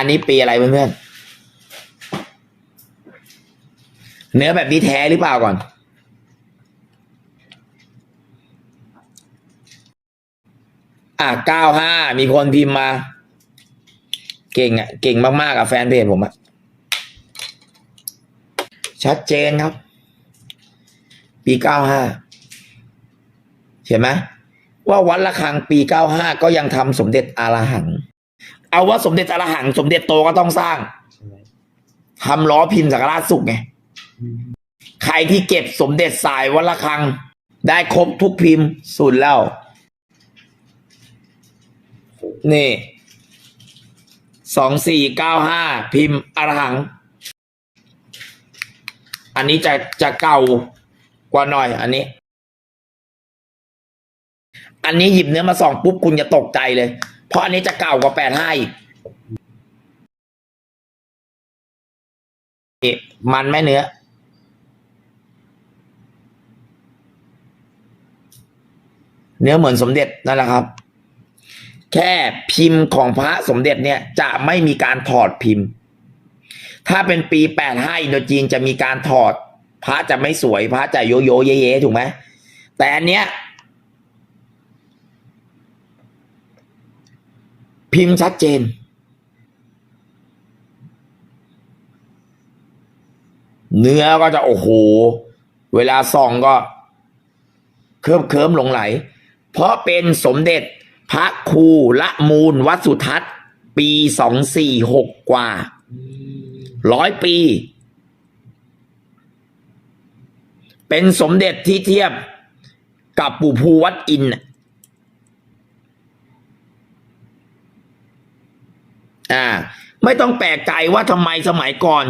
อันนี้ปีอะไรเพื่อนๆ เนื้อแบบนี้แท้หรือเปล่าก่อน อะเก้าห้ามีคนพิมพ์มา เก่งอะ เก่งมากๆกับแฟนเพจผมอะ ชัดเจนครับ ปีเก้าห้าเห็นไหมว่าวัดระฆังปีเก้าห้าก็ยังทำสมเด็จอารหัง เอาว่าสมเด็จอรหัง สมเด็จโตก็ต้องสร้างทำล้อพิมพ์สังฆราชสุขไงใครที่เก็บสมเด็จสายวัดระฆัง ได้ครบทุกพิมพ์สุดแล้ว นี่สองสี่เก้าห้าพิมพ์อรหัง อันนี้จะจะเก่ากว่าหน่อย อันนี้ อันนี้หยิบเนื้อมาส่องปุ๊บคุณจะตกใจเลย เพราะอันนี้จะเก่ากว่าแปดห้าอีกมันแม่เนื้อ เนื้อเหมือนสมเด็จนั่นแหละครับ แค่พิมพ์ของพระสมเด็จเนี่ย จะไม่มีการถอดพิมพ์ ถ้าเป็นปีแปดห้าอินโดจีนจะมีการถอด พระจะไม่สวยพระจะโยโย่เย่ๆถูกไหมแต่อันเนี้ย พิมพ์ชัดเจน เนื้อก็จะโอ้โห เวลาส่องก็เคิบเคิมหลงไหล เพราะเป็นสมเด็จพระครูละมูลวัดสุทัศน์ ปีสองสี่หกกว่าร้อยปี เป็นสมเด็จที่เทียบกับปู่ภูวัดอินทร์น่ะ อ่าไม่ต้องแปลกใจว่าทำไมสมัยก่อน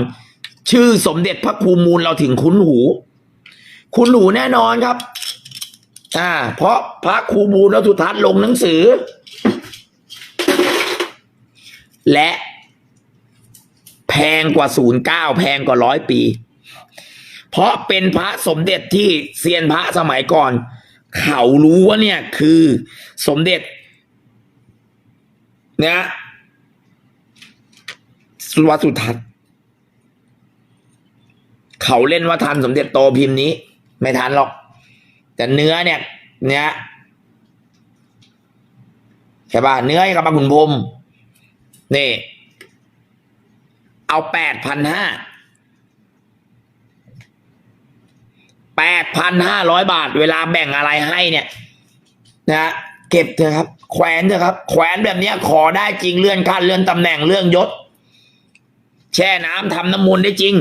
ชื่อสมเด็จพระครูมูลเราถึงคุ้นหู คุ้นหูแน่นอนครับ อ่า เพราะพระครูมูลและสุทัศน์ลงหนังสือ และแพงกว่าศูนย์เก้าแพงกว่าร้อยปี เพราะเป็นพระสมเด็จที่เซียนพระสมัยก่อน เขารู้ว่าเนี่ยคือสมเด็จนะ วัดสุทัศน์เขาเล่นว่าทันสมเด็จโตพิมพ์นี้ ไม่ทันหรอก แต่เนื้อเนี่ย เนี่ยใช่ป่ะเนื้อกับปลาขุนพรมนี่ เอาแปดพันห้าแปดพันห้าร้อยบาท เวลาแบ่งอะไรให้เนี่ย นะเก็บเถอะครับ แขวนเถอะครับ แขวนแบบนี้ขอได้จริงเลื่อนขั้นเลื่อนตำแหน่งเลื่อนยศ แช่น้ำทำน้ำมนต์ได้จริง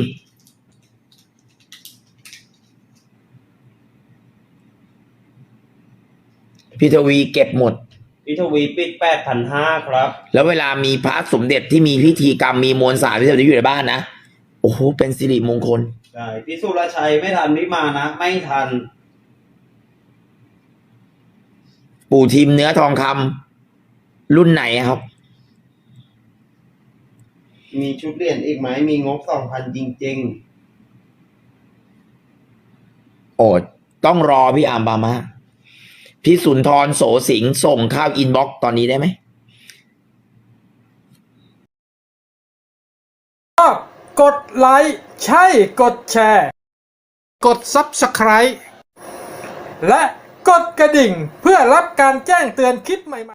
พี่ทวีเก็บหมดพี่ทวีปิดแปดพันห้าครับ แล้วเวลามีพระสมเด็จที่มีพิธีกรรมมีมวลสารพิเศษอยู่ในบ้านนะ โอ้โห เป็นสิริมงคล ใช่พี่สุรชัยไม่ทันพี่มานะ ไม่ทัน ปู่ทิมเนื้อทองคำรุ่นไหนครับ มีชุดเหรียญอีกไหมมีงบสองพันจริงโอ้ต้องรอพี่อามบามาพี่สุนทรโสสิงห์ส่งข้าวอินบ็อกซ์ตอนนี้ได้ไหมกดไลค์ใช่กดแชร์ กด Subscribe และกดกระดิ่งเพื่อรับการแจ้งเตือนคลิปใหม่ๆ